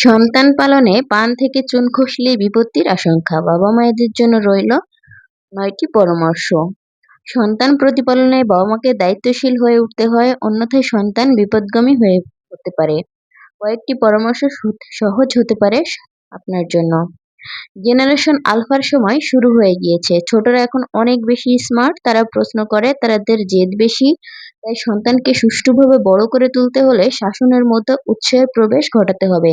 সন্তান পালনে পান থেকে চুন খসলে বিপত্তির আশঙ্কা। বাবা মায়েদের জন্য রইল নয়টি পরামর্শ। সন্তান প্রতিপালনে বাবা মাকে দায়িত্বশীল হয়ে উঠতে হয়, অন্যথায় সন্তান বিপদগামী হয়ে হতে পারে। কয়েকটি পরামর্শ সহজ হতে পারে আপনার জন্য। জেনারেশন আলফার সময় শুরু হয়ে গিয়েছে। ছোটরা এখন অনেক বেশি স্মার্ট, তারা প্রশ্ন করে তাদের জেদ বেশি। তাই সন্তানকে সুষ্ঠুভাবে বড় করে তুলতে হলে শাসনের মতো উৎসাহের প্রবেশ ঘটাতে হবে।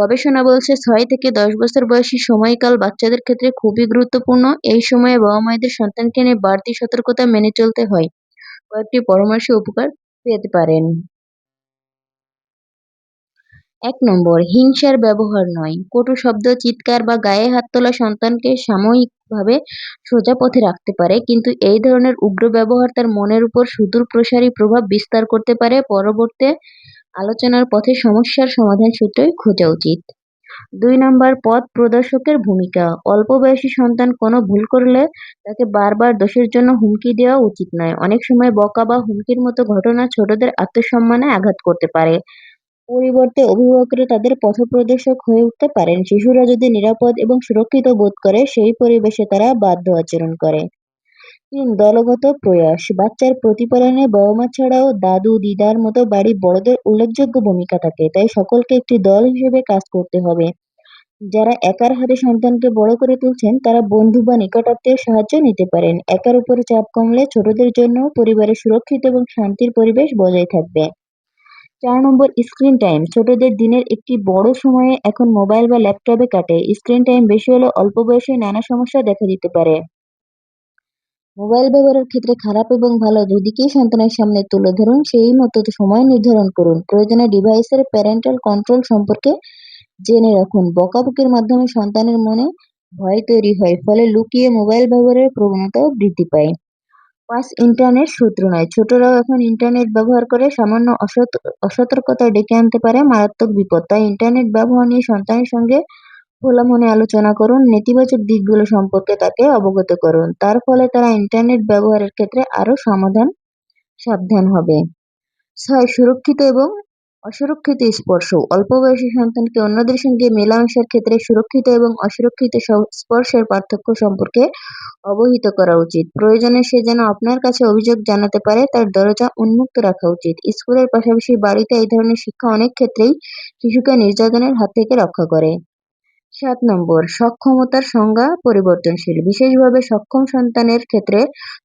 গবেষণা বলছে, ছয় থেকে দশ বছর বয়সী সময়কাল বাচ্চাদের ক্ষেত্রে খুবই গুরুত্বপূর্ণ। এই সময়ে বাবা মায়েদের সন্তানকে নিয়ে বাড়তি সতর্কতা মেনে চলতে হয়। কয়েকটি পরামর্শ উপকার পেতে পারেন। এক নম্বর, হিংসার ব্যবহার নয়। কটু শব্দ, চিৎকার বা গায়ে হাত তোলা সন্তানকে সাময়িকভাবে সোজা পথে রাখতে পারে, কিন্তু এই ধরনের উগ্র ব্যবহার তার মনের উপর সুদূর প্রসারী প্রভাব বিস্তার করতে পারে। পরবর্তী আলোচনার পথে সমস্যার সমাধান সূত্রই খোঁজা উচিত। দুই নম্বর, পথ প্রদর্শকের ভূমিকা। অল্প বয়সী সন্তান কোনো ভুল করলে তাকে বারবার দোষের জন্য হুমকি দেওয়া উচিত নয়। অনেক সময় বকা বা হুমকির মতো ঘটনা ছোটদের আত্মসম্মানে আঘাত করতে পারে। পরিবর্তে অভিভাবকরা তাদের পথপ্রদর্শক হয়ে উঠতে পারেন। শিশুরা যদি নিরাপদ এবং সুরক্ষিত বোধ করে, সেই পরিবেশে তারা বাধ্য আচরণ করে। দলগত প্রয়াস। বাচ্চার প্রতিপালনে বাবা মা ছাড়াও দাদু, দিদার মতো বাড়ির বড়দের উল্লেখযোগ্য ভূমিকা থাকে। তাই সকলকে একটি দল হিসেবে কাজ করতে হবে। যারা একার হাতে সন্তানকে বড় করে তুলছেন, তারা বন্ধু বা নিকটাত্মীয় সাহায্য নিতে পারেন। একার উপরে চাপ কমলে ছোটদের জন্য পরিবারের সুরক্ষিত এবং শান্তির পরিবেশ বজায় থাকবে। চার নম্বর, স্ক্রিন টাইম। ছোটদের দিনের একটি বড় সময়ে এখন মোবাইল বা ল্যাপটপে কাটে। স্ক্রিন টাইম বেশি হলে অল্প বয়সে নানা সমস্যা দেখা দিতে পারে। মোবাইল ব্যবহারের ক্ষেত্রে খারাপ এবং ভালো দুদিকেই সন্তানের সামনে তুলে ধরুন, সেই মতো সময় নির্ধারণ করুন। প্রয়োজনে ডিভাইসের প্যারেন্টাল কন্ট্রোল সম্পর্কে জেনে রাখুন। বকাবকির মাধ্যমে সন্তানের মনে ভয় তৈরি হয়, ফলে লুকিয়ে মোবাইল ব্যবহারের প্রবণতাও বৃদ্ধি পায়। পাঁচ, ইন্টারনেট শত্রু নয়। ছোটরাও এখন ইন্টারনেট ব্যবহার করে সামান্য অসতর্কতা ডেকে আনতে পারে মারাত্মক বিপদ। তাই ইন্টারনেট ব্যবহার নিয়ে সন্তানের সঙ্গে খোলা মনে আলোচনা করুন, নেতিবাচক দিকগুলো সম্পর্কে তাকে অবগত করুন। তার ফলে তারা ইন্টারনেট ব্যবহারের ক্ষেত্রে আরও সমাধান, সাবধান হবে। ছয়, সুরক্ষিত এবং অসুরক্ষিত স্পর্শ। অল্প বয়সী সন্তানকে অন্যদের সঙ্গে মেলামেশার ক্ষেত্রে সুরক্ষিত এবং অসুরক্ষিত স্পর্শের পার্থক্য সম্পর্কে অবহিত করা উচিত। প্রয়োজনে সে যেন আপনার কাছে অভিযোগ জানাতে পারে, তার দরজা উন্মুক্ত রাখা উচিত। স্কুলের পাশাপাশি বাড়িতে এই ধরনের শিক্ষা অনেক ক্ষেত্রেই শিশুকে নির্যাতনের হাত থেকে রক্ষা করে। সাত নম্বর, সক্ষমতার সংজ্ঞা পরিবর্তনশীল। বিশেষভাবে সক্ষম সন্তানের ক্ষেত্রে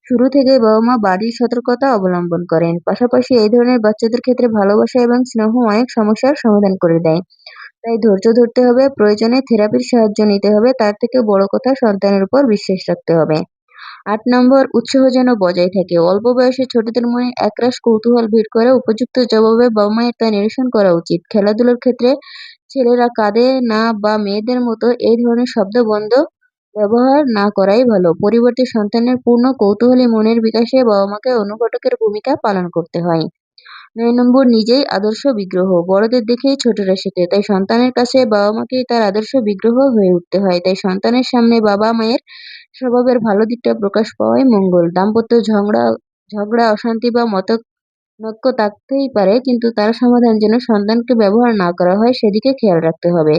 শুরু থেকে বাবা মা বাড়ির সতর্কতা অবলম্বন করেন। পাশাপাশি এই ধরনের বাচ্চাদের ক্ষেত্রে ভালোবাসা এবং স্নেহ অনেক সমস্যার সমাধান করে দেয়। তাই ধৈর্য ধরতে হবে, প্রয়োজনে থেরাপির সাহায্য নিতে হবে, তার থেকে বড় কথা সন্তানের উপর বিশ্বাস রাখতে হবে। আট নম্বর, উৎসাহ যেন বজায় থাকে। অল্প বয়সে ছোটদের মনে একরাশ কৌতূহল ভিড় করে উপযুক্ত জবাবে বাবা মায়ের তা নিরসন করা উচিত। খেলাধুলার ক্ষেত্রে ছেলেরা কাঁদে না বা মেয়েদের মতো এই ধরনের শব্দ বন্ধ ব্যবহার না করাই ভালো। পরিবর্তে সন্তানের পূর্ণ কৌতূহলী মনের বিকাশে বাবা মাকে অনুঘটকের ভূমিকা পালন করতে হয়। নয় নম্বর, নিজেই আদর্শ বিগ্রহ। বড়দের দেখেই ছোটরা শেখে, তাই সন্তানের কাছে বাবা মাকেই তার আদর্শ বিগ্রহ হয়ে উঠতে হয়। তাই সন্তানের সামনে বাবা মায়ের স্বভাবের ভালো দিকটা প্রকাশ পাওয়াই মঙ্গল। দাম্পত্য ঝগড়া ঝগড়া, অশান্তি বা মত নৈক্য থাকতেই পারে, কিন্তু তার সমাধান যেন সন্তানকে ব্যবহার না করা হয়, সেদিকে খেয়াল রাখতে হবে।